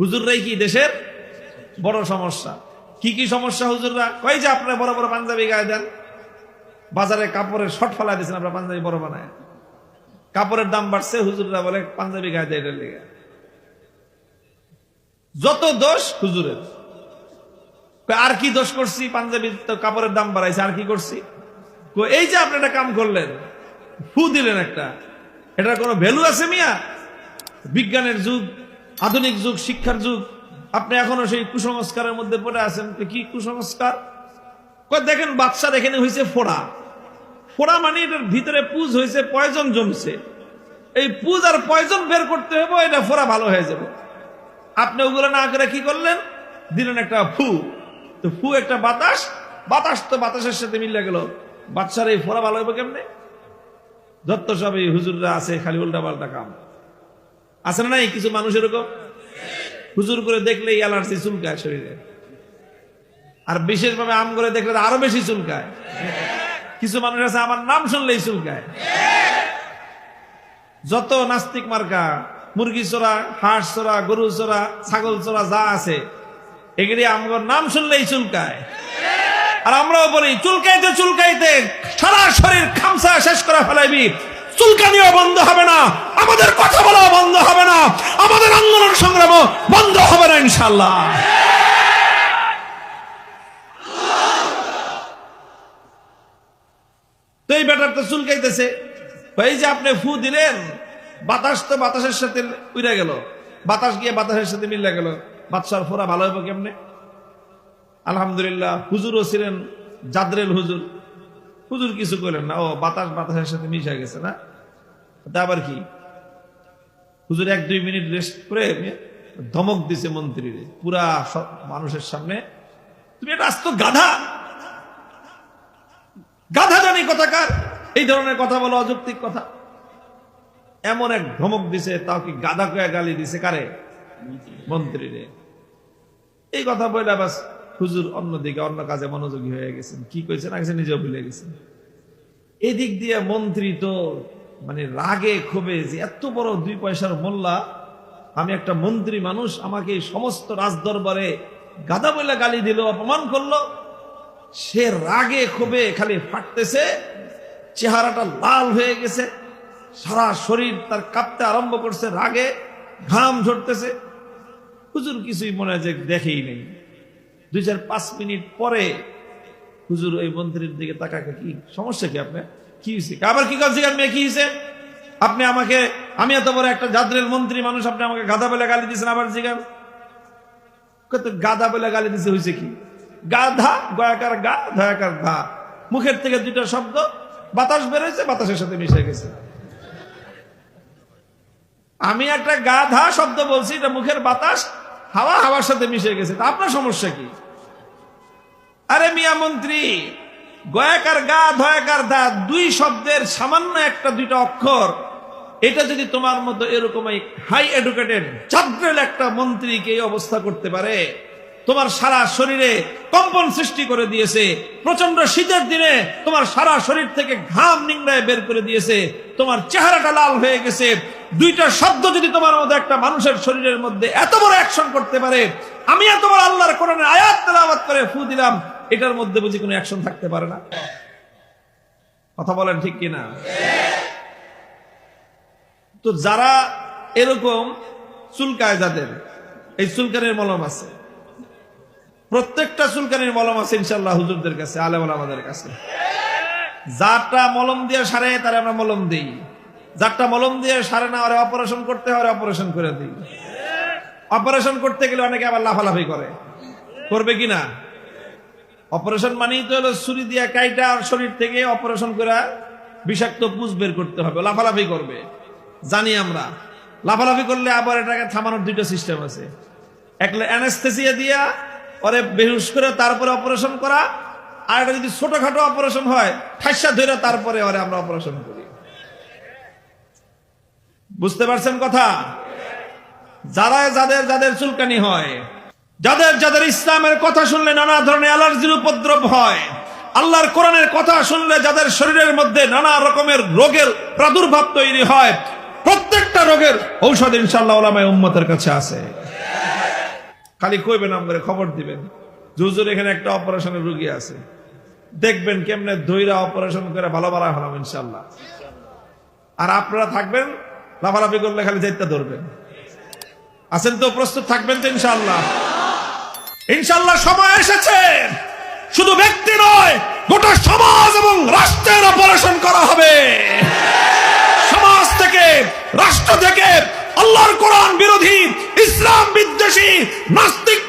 হুজুররাই কি দেশের বড় সমস্যা? কি কি সমস্যা হুজুররা? কই যে আপনারা বড় বড় পাঞ্জাবি গায়ে দেন? বাজারে কাপড়ের শর্ট ফেলা দিয়েছেন আপনারা পাঞ্জাবি বড় বানায়। কাপড়ের দাম বাড়ছে হুজুররা বলে পাঞ্জাবি গায়ে দেয় এটার লেগে। যত দোষ হুজুরের। কয়, আর কি দোষ করছি? পাঞ্জাবি তো কাপড়ের দাম বাড়াইছে আর কি করছি? কয়, এই যে আপনি একটা কাম করলেন ফু দিলেন একটা। এটার কোনো ভ্যালু আছে মিয়া? বিজ্ঞানের যুগ আধুনিক যুগ, শিক্ষার যুগ। আপনি এখনও সেই কুসংস্কারের মধ্যে পড়ে আছেন। কি কুসংস্কার? দেখেন বাচ্চা এখানে হয়েছে ফোড়া। ফোড়া মানে এটার ভিতরে পুজ হয়েছে পয়জন জমছে। এই পুজ আর পয়জন বের করতে হবে এটা ফোড়া ভালো হয়ে যাবে। আপনি ওগুলো না করে কি করলেন? দিলেন একটা ফু। তো ফু একটা বাতাস। বাতাস তো বাতাসের সাথে মিলে গেল। বাচ্চার এই ফোড়া ভালো হবে কেমনে? যত সব এই হুজুররা আছে, খালি উল্টা পাল্টা কাম। আছে না নাই কিছু মানুষ এরকম? হুজুর করে দেখলে অ্যালার্জি চুলকায় শরীরে। আর বিশেষভাবে আম করে দেখলে আরও বেশি চুলকায়। কিছু মানুষ আছে, আমার নাম শুনলেই চুলকায়। যত নাস্তিক মার্কা, মুরগি চোরা, হাঁস চোরা, গরু চোরা, ছাগল চোরা যা আছে, এগুলি আমার নাম শুনলেই চুলকায়। আর আমরাও বলি, চুলকাইতে চুলকাইতে সারা শরীর খামসা শেষ করে ফেলাইবি। চুলকানিও বন্ধ হবে না, আমাদের কথা বলাও বন্ধ হবে না আমাদের আন্দোলন সংগ্রামও বন্ধ হবে না ইনশাল্লাহ তো এই ব্যাটার তো চুলকাইতেছে এই যে আপনি ফু দিলেন, বাতাস তো বাতাসের সাথে উড়ে গেল। বাতাস গিয়ে বাতাসের সাথে মিলে গেল। বাচ্চার ফোরা ভালো হবে কেমনে? আলহামদুলিল্লাহ, হুজুরও ছিলেন জাদরেল হুজুর। হুজুর কিছু করলেন না, ও বাতাস বাতাসের সাথে মিশে গেছে না? তা আবার কি? হুজুর এক দুই মিনিট রেস্ট করে ধমক দিছে মন্ত্রীরে। পুরা মানুষের সামনে, তুমি এটা আস্ত গাধা! গাধা জানি কথাকার! এই ধরনের কথা বলো, অযৌক্তিক কথা। এমন এক ধমক দিছে, তাও কি গাধা কয়া গালি দিছে কারে? মন্ত্রীরে। এই কথা বলে বাস হুজুর অন্যদিকে, অন্য কাজে মনোযোগী হয়ে গেছেন। কি কইছেন? আগে নিজেও ভুলে গেছেন। এদিক দিয়ে মন্ত্রী তো মানে রাগে ক্ষোভে যে এত বড় দুই পয়সার মোল্লা আমি একটা মন্ত্রী মানুষ, আমাকে এই সমস্ত রাজদরবারে গাদা বলে গালি দিল, অপমান করল। সে রাগে, ক্ষোভে খালি ফাটতেছে, চেহারাটা লাল হয়ে গেছে, সারা শরীর তার কাঁপতে আরম্ভ করছে রাগে, ঘাম ঝরতেছে। হুজুর কিছুই মনে হয় যে দেখেই নেই। দুই চার পাঁচ মিনিট পরে হুজুর ওই মন্ত্রীর দিকে তাকাকে, কি সমস্যা কি আপনার? কি হয়েছে আবার কি করছি মেয়ে, কি হয়েছে আপনি আমাকে, আমি এত বড় একটা জাদরেল মন্ত্রী মানুষ, আপনি আমাকে গাদা বলে গালি দিয়েছেন আবার জিগান। কত গাদা বলে গালি দিছে হয়েছে কি? গাধা, গয়াকার গা, ধয়াকার ধা। মুখের থেকে দুইটা শব্দ, বাতাস বেরোয়েছে বাতাসের সাথে মিশে গেছে। আমি একটা গাধা শব্দ বলছি, এটা মুখের বাতাস, হাওয়া হাওয়ার সাথে মিশে গেছে। তা আপনার সমস্যা কি? আরে মিয়া মন্ত্রী, গয়াকার গা, ধয়াকার দা দুই শব্দের সামান্য একটা দুইটা অক্ষর এটা যদি তোমার মতো এরকম হাই এডুকেটেড চাদ্রেল একটা মন্ত্রীকে এই অবস্থা করতে পারে, তোমার সারা শরীরে কম্পন সৃষ্টি করে দিয়েছে প্রচণ্ড শীতের দিনে তোমার সারা শরীর থেকে ঘাম নিংড়ায় বের করে দিয়েছে, তোমার চেহারাটা লাল হয়ে গেছে, দুইটা শব্দ যদি তোমার মধ্যে একটা মানুষের শরীরের মধ্যে এত বড় অ্যাকশন করতে পারে, আমি এত বড় আল্লাহর কোরআনের আয়াত তেলাওয়াত করে ফু দিলাম, এটার মধ্যে বুঝি কোনো অ্যাকশন থাকতে পারে না। কথা বলেন ঠিক কিনা? তো যারা এরকম চুলকায় যাদের, এই চুলকানির মলম আছে। প্রত্যেকটা চুলকানির মলম আছে ইনশাল্লাহ হুজুরদের কাছে আলেম আমাদের কাছে। যারটা মলম দিয়ে সারে, তার আমরা মলম দিই। যারটা মলম দিয়ে সারে না, ওরা অপারেশন করতে হয় অপারেশন করে দিই। অপারেশন করতে গেলে অনেকে আবার লাফালাফি করে। করবে কি না? অপারেশন মানেই তো হলো ছুরি দিয়ে কাইটা শরীর থেকে অপারেশন করে বিষাক্ত পুষ বের করতে হবে, লাফালাফি করবে। জানি আমরা। লাফালাফি করলে আবার এটাকে থামানোর দুইটা সিস্টেম আছে। একটা অ্যানেস্থেসিয়া দিয়া পরে বেহুশ করে তারপরে অপারেশন করা, আর এটা যদি ছোটখাটো অপারেশন হয় ঠাসা ধরে তারপরে ওরে আমরা অপারেশন করি। বুঝতে পারছেন কথা? যারা যাদের যাদের চুলকানি হয়, যাদের যাদের ইসলামের কথা শুনলে নানা ধরনের অ্যালার্জির উপদ্রব হয়, আল্লাহর কোরআনের কথা শুনলে যাদের শরীরের মধ্যে নানা রকমের রোগের প্রাদুর্ভাব তৈরি হয় প্রত্যেকটা রোগের ঔষধ ইনশাল্লাহ ওলামায় উম্মতের কাছে আছে। খালি কইবেন আমাদের খবর দিবেন। জুজুর এখানে একটা অপারেশনের রুগী আছে। দেখবেন কেমনে ধৈরা অপারেশন করে ভালো ভালো হলাম ইনশাল্লাহ আর আপনারা থাকবেন, লাফালাফি করলে খালি যাইতে ধরবেন। আছেন তো, প্রস্তুত থাকবেন তো ইনশাল্লাহ ইনশাল্লাহ সময় এসেছে। শুধু ব্যক্তি নয়, গোটা সমাজ এবং রাষ্ট্রের অপারেশন করা হবে। থেকে আল্লাহর কোরআন বিরোধী ইসলাম বিদ্বেষী নাস্তিক্যবাদ